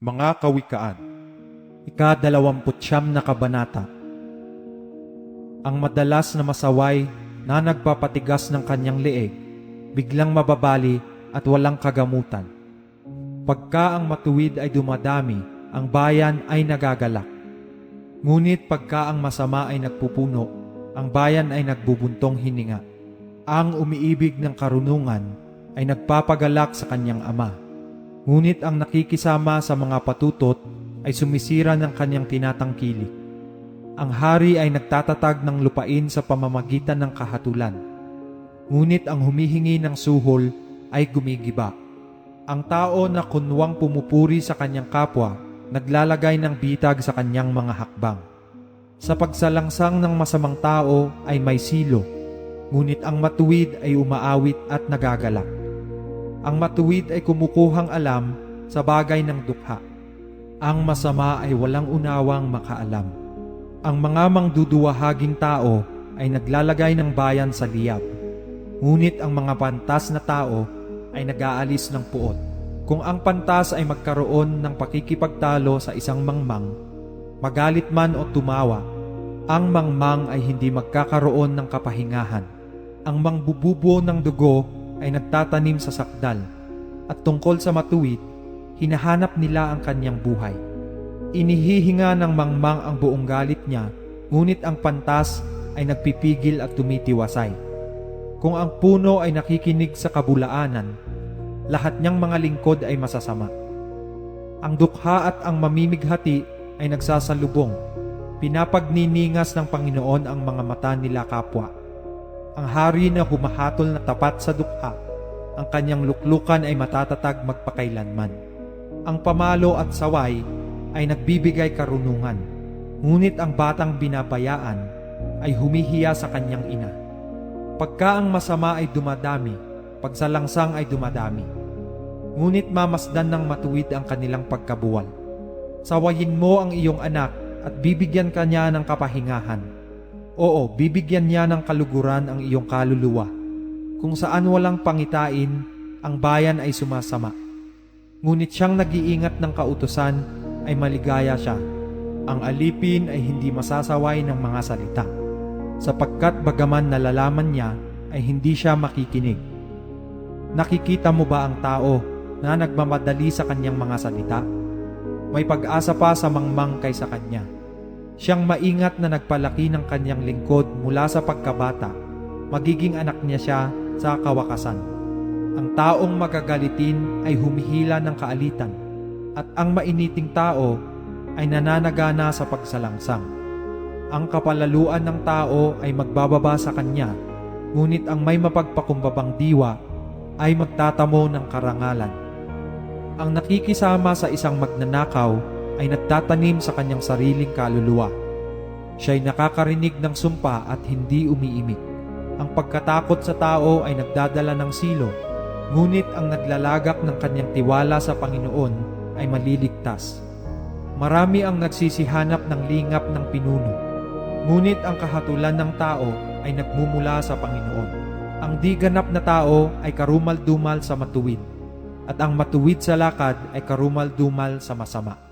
Mga Kawikaan Ika-dalawamputsyam na kabanata Ang madalas na masaway na nagpapatigas ng kanyang leeg, biglang mababali at walang kagamutan. Pagka ang matuwid ay dumadami, ang bayan ay nagagalak. Ngunit pagka ang masama ay nagpupuno, ang bayan ay nagbubuntong hininga. Ang umiibig ng karunungan ay nagpapagalak sa kanyang ama. Ngunit ang nakikisama sa mga patutot ay sumisira ng kanyang tinatangkilik. Ang hari ay nagtatatag ng lupain sa pamamagitan ng kahatulan. Ngunit ang humihingi ng suhol ay gumigiba. Ang tao na kunwang pumupuri sa kanyang kapwa, naglalagay ng bitag sa kanyang mga hakbang. Sa pagsalangsang ng masamang tao ay may silo, ngunit ang matuwid ay umaawit at nagagalak. Ang matuwid ay kumukuhang alam sa bagay ng dukha. Ang masama ay walang unawang makaalam. Ang mga mangduduwahaging tao ay naglalagay ng bayan sa liyab. Ngunit ang mga pantas na tao ay nag-aalis ng puot. Kung ang pantas ay magkaroon ng pakikipagtalo sa isang mangmang, magalit man o tumawa, ang mangmang ay hindi magkakaroon ng kapahingahan. Ang mangbububo ng dugo ay nagtatanim sa sakdal, at tungkol sa matuwid, hinahanap nila ang kanyang buhay. Inihihinga ng mangmang ang buong galit niya, ngunit ang pantas ay nagpipigil at tumitiwasay. Kung ang puno ay nakikinig sa kabulaanan, lahat niyang mga lingkod ay masasama. Ang dukha at ang mamimighati ay nagsasalubong. Pinapagniningas ng Panginoon ang mga mata nila kapwa. Ang hari na humahatol na tapat sa dukha, ang kanyang luklukan ay matatatag magpakailanman. Ang pamalo at saway ay nagbibigay karunungan, ngunit ang batang binabayaan ay humihiya sa kanyang ina. Pagka ang masama ay dumadami, pagsalangsang ay dumadami. Ngunit mamasdan ng matuwid ang kanilang pagkabuwal. Sawayin mo ang iyong anak at bibigyan ka niya ng kapahingahan. Oo, bibigyan niya ng kaluguran ang iyong kaluluwa. Kung saan walang pangitain, ang bayan ay sumasama. Ngunit siyang nag-iingat ng kautusan ay maligaya siya. Ang alipin ay hindi masasaway ng mga salita. Sapagkat bagaman nalalaman niya ay hindi siya makikinig. Nakikita mo ba ang tao na nagmamadali sa kanyang mga salita? May pag-asa pa sa mangmang kaysa kanya. Siyang maingat na nagpalaki ng kanyang lingkod mula sa pagkabata, magiging anak niya siya sa kawakasan. Ang taong magagalitin ay humihila ng kaalitan, at ang mainiting tao ay nananagana sa pagsalangsang. Ang kapalaluan ng tao ay magbababa sa kanya, ngunit ang may mapagpakumbabang diwa ay magtatamo ng karangalan. Ang nakikisama sa isang magnanakaw ay nagtatanim sa kanyang sariling kaluluwa. Siya'y nakakarinig ng sumpa at hindi umiimik. Ang pagkatakot sa tao ay nagdadala ng silo, ngunit ang naglalagak ng kanyang tiwala sa Panginoon ay maliligtas. Marami ang nagsisihanap ng lingap ng pinuno, ngunit ang kahatulan ng tao ay nagmumula sa Panginoon. Ang di ganap na tao ay karumal-dumal sa matuwid, at ang matuwid sa lakad ay karumal-dumal sa masama.